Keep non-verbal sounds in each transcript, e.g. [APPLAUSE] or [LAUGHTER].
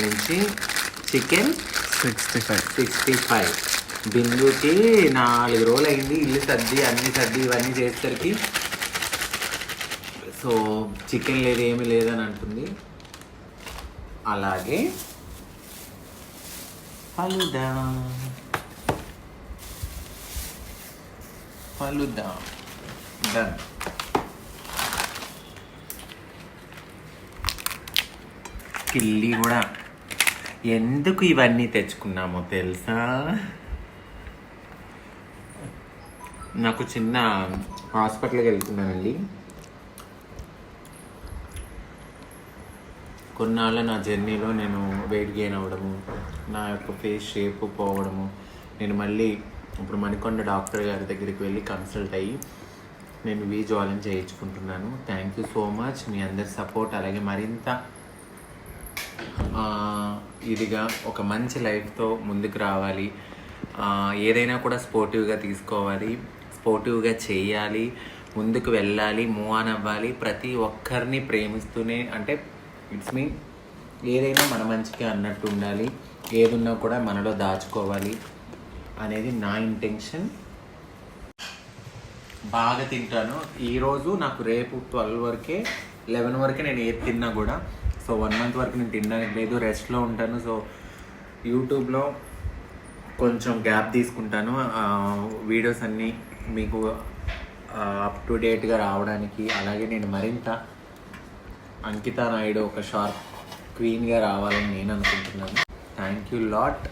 నుంచి chicken sixty five. Sixty five. బిందుకి నాలుగు రోజులు అయింది. ఇల్లు సర్ది అన్ని సర్ది ఇవన్నీ చేసేసరికి సో చికెన్ లేదు ఏమీ లేదని అంటుంది. అలాగే ఫలుదా. ఫలుదా. డన్ కిల్లి కూడా. ఎందుకు ఇవన్నీ తెచ్చుకున్నామో తెలుసా? నాకు చిన్న హాస్పిటల్కి వెళ్తున్నానండి. కొన్నాళ్ళ నా జర్నీలో నేను వెయిట్ గెయిన్ అవ్వడము నా యొక్క ఫేస్ షేప్ పోవడము నేను మళ్ళీ ఇప్పుడు మణికొండ డాక్టర్ గారి దగ్గరికి వెళ్ళి కన్సల్ట్ అయ్యి నేను వీ జాయిన్ చేయించుకుంటున్నాను. థ్యాంక్ యూ సో మచ్ మీ అందరి సపోర్ట్ అలాగే మరింత ఇదిగా ఒక మంచి లైఫ్తో ముందుకు రావాలి. ఏదైనా కూడా స్పోర్టివ్గా తీసుకోవాలి. స్పోర్టివ్గా చేయాలి. ముందుకు వెళ్ళాలి. మూవ్ ఆన్ అవ్వాలి. ప్రతి ఒక్కరిని ప్రేమిస్తూనే అంటే ఇట్స్ మీ ఏదైనా మన మంచికి అన్నట్టు ఉండాలి. ఏదున్నా కూడా మనలో దాచుకోవాలి అనేది నా ఇంటెన్షన్ బాగా తింటాను. ఈరోజు నాకు రేపు ట్వెల్వ్ వరకే లెవెన్ వరకే నేను ఏది తిన్నా కూడా సో వన్ మంత్ వరకు నేను తినడానికి లేదు రెస్ట్లో ఉంటాను. సో యూట్యూబ్లో కొంచెం గ్యాప్ తీసుకుంటాను. వీడియోస్ అన్నీ మీకు అప్ టు డేట్గా రావడానికి. అలాగే నేను మరింత అంకిత నాయుడు ఒక షార్ప్ క్వీన్గా రావాలని నేను అనుకుంటున్నాను. థ్యాంక్ యూ లాట్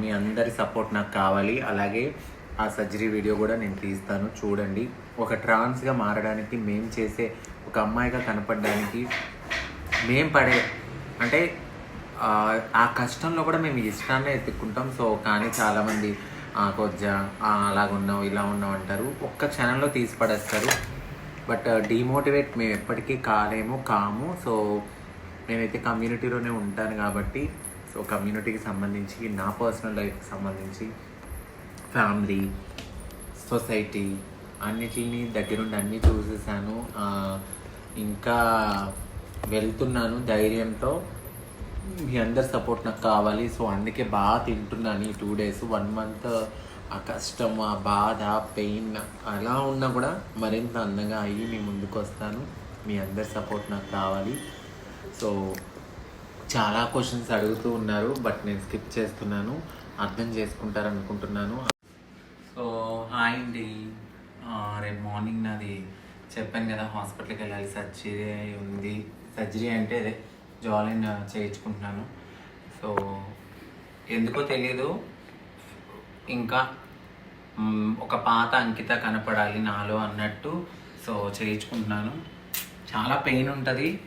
మీ అందరి సపోర్ట్ నాకు కావాలి. అలాగే ఆ సర్జరీ వీడియో కూడా నేను తీస్తాను. చూడండి. ఒక ట్రాన్స్గా మారడానికి మేము చేసే ఒక అమ్మాయిగా కనపడడానికి మేము పడే అంటే ఆ, కష్టంలో కూడా మేము ఇష్టాన్ని ఎత్తుక్కుంటాం. సో కానీ చాలామంది కొద్దిగా అలాగ ఉన్నావు ఇలా ఉన్నావు అంటారు. ఒక్క క్షణంలో తీసి పడేస్తారు. బట్ డిమోటివేట్ మేము ఎప్పటికీ కాలేము కాము. సో నేనైతే కమ్యూనిటీలోనే ఉంటాను కాబట్టి సో కమ్యూనిటీకి సంబంధించి నా పర్సనల్ లైఫ్కి సంబంధించి ఫ్యామిలీ సొసైటీ అన్నిటిని దగ్గరుండి అన్నీ చూసేసాను. ఇంకా వెళ్తున్నాను ధైర్యంతో. మీ అందరి సపోర్ట్ నాకు కావాలి. సో అందుకే బాగా తింటున్నాను ఈ టూ డేస్ వన్ మంత్ ఆ కష్టం ఆ బాధ పెయిన్ అలా ఉన్నా కూడా మరింత అందంగా అయ్యి మీ ముందుకు వస్తాను. మీ అందరి సపోర్ట్ నాకు కావాలి. సో చాలా క్వశ్చన్స్ అడుగుతూ ఉన్నారు బట్ నేను స్కిప్ చేస్తున్నాను. అర్థం చేసుకుంటారు అనుకుంటున్నాను సో హాయ్ అండి. రేపు మార్నింగ్ నాది చెప్పాను కదా హాస్పిటల్కి వెళ్ళాలి సర్జరీ ఉంది. సర్జరీ అంటే అదే జాలిన్ చేయించుకుంటున్నాను. సో ఎందుకో తెలియదు ఇంకా ఒక పాత అంకిత కనపడాలి నాలో అన్నట్టు సో చేయించుకుంటున్నాను. చాలా పెయిన్ ఉంటుంది.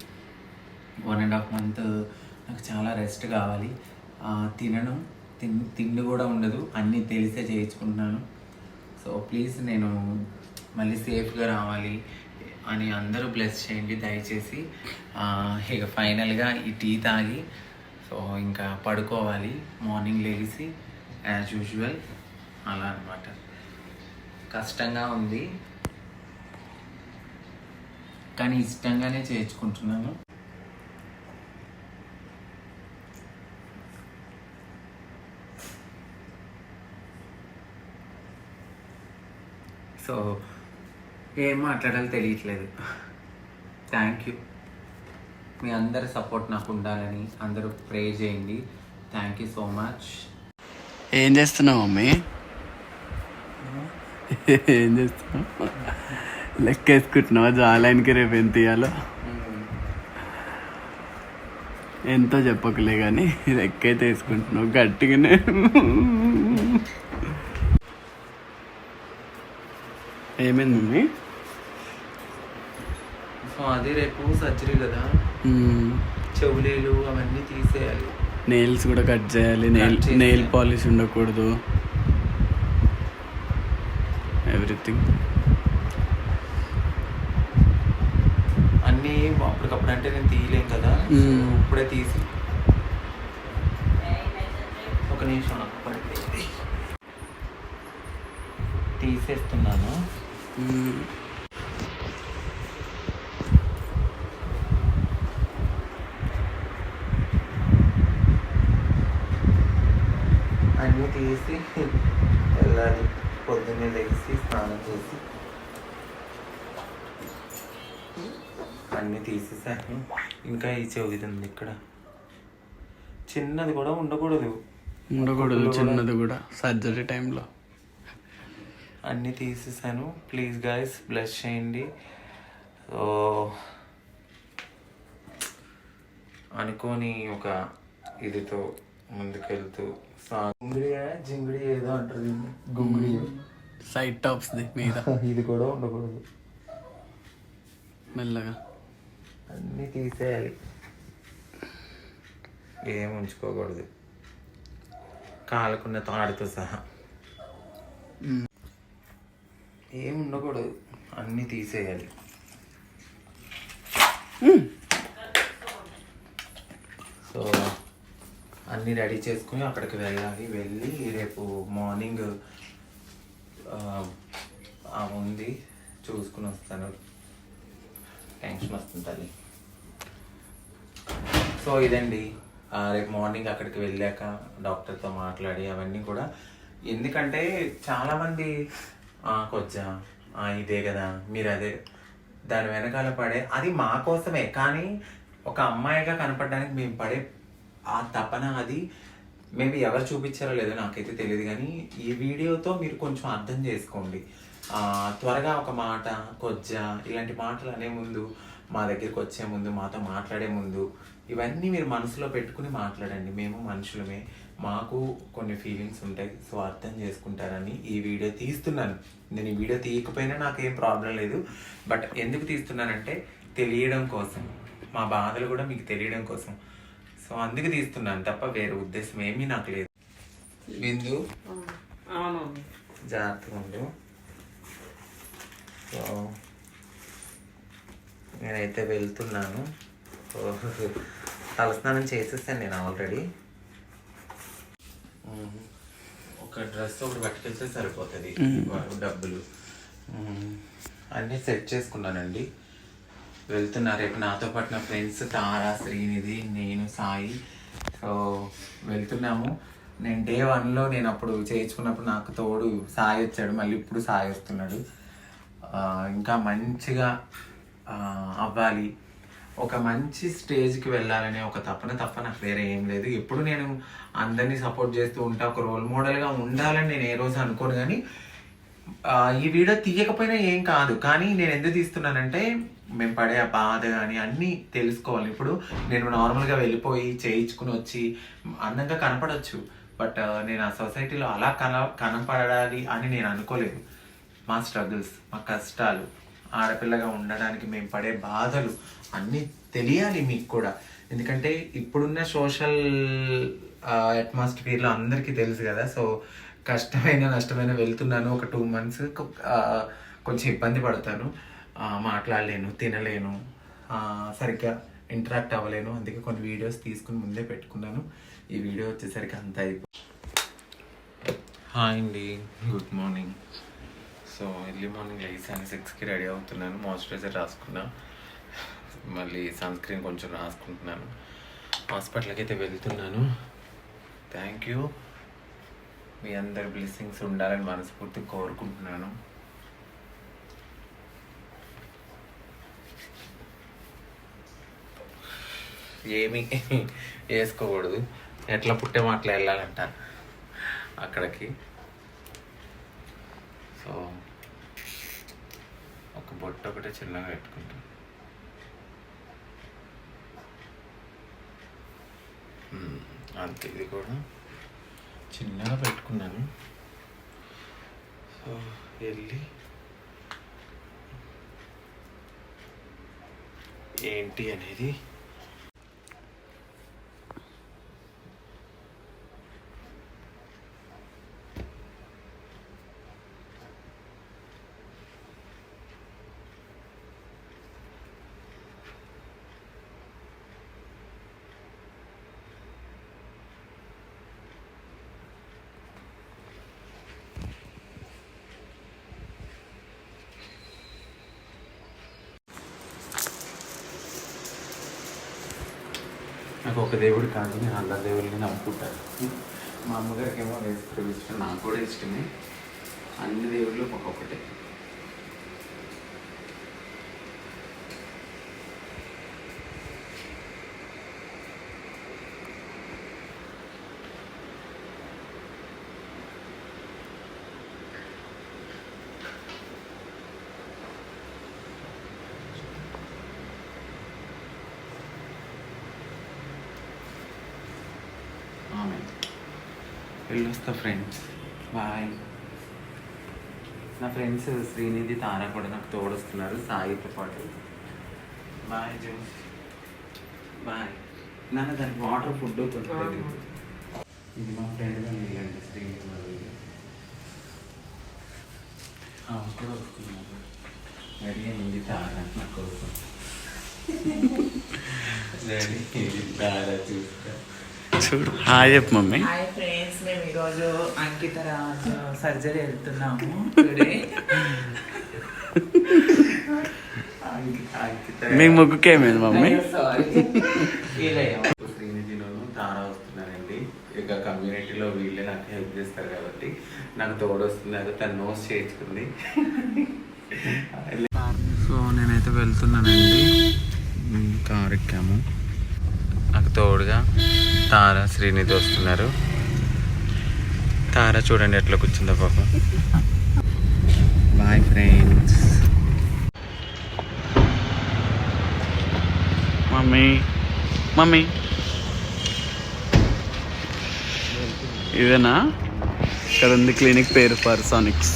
వన్ అండ్ హాఫ్ మంత్ నాకు చాలా రెస్ట్ కావాలి. తినను. తిన్ తిండి కూడా ఉండదు. అన్నీ తెలిసే చేయించుకుంటున్నాను. సో ప్లీజ్ నేను మళ్ళీ సేఫ్గా రావాలి. అని అందరూ బ్లెస్ చేయండి దయచేసి. ఇక ఫైనల్గా ఈ టీ తాగి సో ఇంకా పడుకోవాలి. మార్నింగ్ లేచి యాజ్ యూజువల్ అలా అనమాట కష్టంగా ఉంది. కానీ ఇష్టంగానే చేయించుకుంటున్నాను. సో ఏం మాట్లాడాలో తెలియట్లేదు. థ్యాంక్ యూ మీ అందరి సపోర్ట్ నాకు ఉండాలని అందరూ ప్రే చేయండి. థ్యాంక్ యూ సో మచ్ ఏం చేస్తున్నావు మమ్మీ? ఏం చేస్తున్నావు? లెక్క వేసుకుంటున్నావా జాలైన్కి రేపు ఎంత ఇవ్వాలో ఎంతో చెప్పకులే కానీ లెక్క అయితే వేసుకుంటున్నావు. గట్టిగానే. ఏమైంది మమ్మీ? సో అది రేపు సర్జరీ కదా. చెవులేలు అవన్నీ తీసేయాలి. నెయిల్స్ కూడా కట్ చేయాలి. నెయిల్ నెయిల్ పాలిష్ ఉండకూడదు. ఎవ్రీథింగ్ అన్నీ అప్పటికప్పుడు అంటే నేను తీయలేం కదా. ఇప్పుడే తీసి. ఒక నిమిషం నాకు పని. తీసేస్తున్నాను. తీసి వెళ్ళాలి. పొద్దున్నే లేచి స్నానం చేసి. అన్నీ తీసేసాను ఇంకా ఈ చెవిది ఉంది ఇక్కడ. చిన్నది కూడా ఉండకూడదు. ఉండకూడదు చిన్నది కూడా. సర్జరీ టైంలో. అన్నీ తీసేసాను. ప్లీజ్ గాయస్ బ్లెస్ చేయండి. సో అనుకోని ఒక ఇదితో ముందుకెళ్తూ గుంగిడియా జింగిడి ఏదో అంటారు. గుంగిడి. సైడ్ టాప్స్ది మీద. [LAUGHS] ఇది కూడా ఉండకూడదు. మెల్లగా. అన్నీ తీసేయాలి. ఏం ఉంచుకోకూడదు. కాలుకున్న తాడుతో సహా. ఏం ఉండకూడదు. అన్నీ తీసేయాలి. సో అన్నీ రెడీ చేసుకుని అక్కడికి వెళ్ళాలి. వెళ్ళి రేపు మార్నింగ్ ఉంది. చూసుకుని వస్తాను. టెన్షన్ వస్తుంది తల్లి. సో ఇదండి. రేపు మార్నింగ్ అక్కడికి వెళ్ళాక డాక్టర్తో మాట్లాడి అవన్నీ కూడా. ఎందుకంటే చాలామంది కొచ్చా ఇదే కదా మీరు అదే దాని వెనకాల పడే అది మా కోసమే. కానీ ఒక అమ్మాయిగా కనపడడానికి మేము పడే ఆ తపన అది మేబీ ఎవరు చూపించారో లేదో నాకైతే తెలియదు కానీ ఈ వీడియోతో మీరు కొంచెం అర్థం చేసుకోండి. త్వరగా ఒక మాట కొజ్జ ఇలాంటి మాటలు అనే ముందు మా దగ్గరికి వచ్చే ముందు మాతో మాట్లాడే ముందు ఇవన్నీ మీరు మనసులో పెట్టుకుని మాట్లాడండి. మేము మనుషులమే. మాకు కొన్ని ఫీలింగ్స్ ఉంటాయి సో అర్థం చేసుకుంటారని ఈ వీడియో తీస్తున్నాను. నేను ఈ వీడియో తీయకపోయినా నాకేం ప్రాబ్లం లేదు. బట్ ఎందుకు తీస్తున్నానంటే తెలియడం కోసం. మా బాధలు కూడా మీకు తెలియడం కోసం. సో అందుకు తీస్తున్నాను తప్ప వేరే ఉద్దేశం ఏమీ నాకు లేదు. బిందు అవును జాగ్రత్తగా ఉండు. సో నేనైతే వెళ్తున్నాను. తలస్నానం చేసేసాను నేను ఆల్రెడీ. ఒక డ్రెస్ ఒకటి పట్టుకెళ్తే సరిపోతుంది. డబ్బులు. అన్నీ సెట్ చేసుకున్నానండి. వెళ్తున్నా రేపు నాతో పాటు నా ఫ్రెండ్స్ తారా శ్రీనిధి నేను సాయి. సో వెళ్తున్నాము. నేను డే వన్లో నేను అప్పుడు చేయించుకున్నప్పుడు నాకు తోడు సాయి వచ్చాడు. మళ్ళీ ఇప్పుడు సాయి వస్తున్నాడు. ఇంకా మంచిగా అవ్వాలి. ఒక మంచి స్టేజ్కి వెళ్ళాలనే ఒక తపన తప్ప నాకు వేరే ఏం లేదు. ఎప్పుడు నేను అందరినీ సపోర్ట్ చేస్తూ ఉంటా ఒక రోల్ మోడల్గా ఉండాలని నేను ఏ రోజు అనుకోను. కానీ ఈ వీడియో తీయకపోయినా ఏం కాదు. కానీ నేను ఎందుకు తీస్తున్నానంటే మేము పడే ఆ బాధ కానీ అన్నీ తెలుసుకోవాలి. ఇప్పుడు నేను నార్మల్గా వెళ్ళిపోయి చేయించుకుని వచ్చి అందంగా కనపడవచ్చు బట్ నేను ఆ సొసైటీలో అలా కన కనపడాలి అని నేను అనుకోలేదు. మా స్ట్రగుల్స్ మా కష్టాలు ఆడపిల్లగా ఉండడానికి మేము పడే బాధలు అన్నీ తెలియాలి మీకు కూడా. ఎందుకంటే ఇప్పుడున్న సోషల్ అట్మాస్ఫియర్లో అందరికీ తెలుసు కదా. సో కష్టమైన నష్టమైన వెళ్తున్నాను. ఒక టూ మంత్స్ కొంచెం ఇబ్బంది పడతాను. మాట్లాడలేను తినలేను సరిగ్గా ఇంటరాక్ట్ అవ్వలేను. అందుకే కొన్ని వీడియోస్ తీసుకుని ముందే పెట్టుకున్నాను. ఈ వీడియో వచ్చేసరికి అంత అయిపో హాయ్ అండి. Good morning so early morning లేచాను సిక్స్కి రెడీ అవుతున్నాను. మాయిశ్చరైజర్ రాసుకున్నా. మళ్ళీ సన్ స్క్రీన్ కొంచెం రాసుకుంటున్నాను. హాస్పిటల్కి అయితే వెళ్తున్నాను. థ్యాంక్ యూ మీ అందరి బ్లెస్సింగ్స్ ఉండాలని మనస్ఫూర్తిగా కోరుకుంటున్నాను. ఏమి వేసుకోకూడదు ఎట్లా పుట్టే మాటలు వెళ్ళాలంట అక్కడికి. సో ఒక బొట్టు ఒకటి చిన్నగా పెట్టుకుంటాం. అంతే ఇది కూడా. చిన్నగా పెట్టుకున్నాను. సో వెళ్ళి ఏంటి అనేది నాకు ఒక దేవుడు కాదు నేను అందరి దేవుడిని నమ్ముకుంటాను. మా అమ్మగారికి ఏమో నాకు కూడా ఇష్టమే. అన్ని దేవుళ్ళు ఒక్కొక్కటే. వెళ్ళొస్తా ఫ్రెండ్స్ బాయ్ నా ఫ్రెండ్స్ శ్రీనిధి తారా కూడా నాకు తోడొస్తున్నారు. సాయితో పాటు. బాయ్ జో బాయ్ నాన్న దానికి వాటర్ ఫుడ్ కొంచెం ఇది మా ఫ్రెండ్ వాళ్ళు అండి శ్రీనిధి. ఆ, కూడా వస్తున్నారు రెడీ అయింది తారా నా కోసం. [LAUGHS] రెడీ [LAUGHS] తారా చూస్తా. చూడు. హాయ్ చెప్పు మమ్మీ. హాయ్ ఫ్రెండ్స్ మేము ఈరోజు అంకిత రాజు సర్జరీ వెళ్తున్నాము టుడే. మీ ముగ్గుకి ఏమైంది మమ్మీ? సారీ శ్రీనిధిలోను తారా వస్తున్నారండి ఇక కమ్యూనిటీలో వీళ్ళే నాకు హెల్ప్ చేస్తారు కాబట్టి నాకు తోడు వస్తున్నారు తను నోస్ చేయించుకుంది. సో నేనైతే వెళ్తున్నానండి. కార్ ఎక్కాము. నాకు తోడుగా తార శ్రీనిధి వస్తున్నారు తార చూడండి ఎట్లా కూర్చుందో పాపం బాయ్ ఫ్రెండ్స్ మమ్మీ మమ్మీ ఇదేనా ఇక్కడ ఉంది క్లినిక్ పేరు పర్సానిక్స్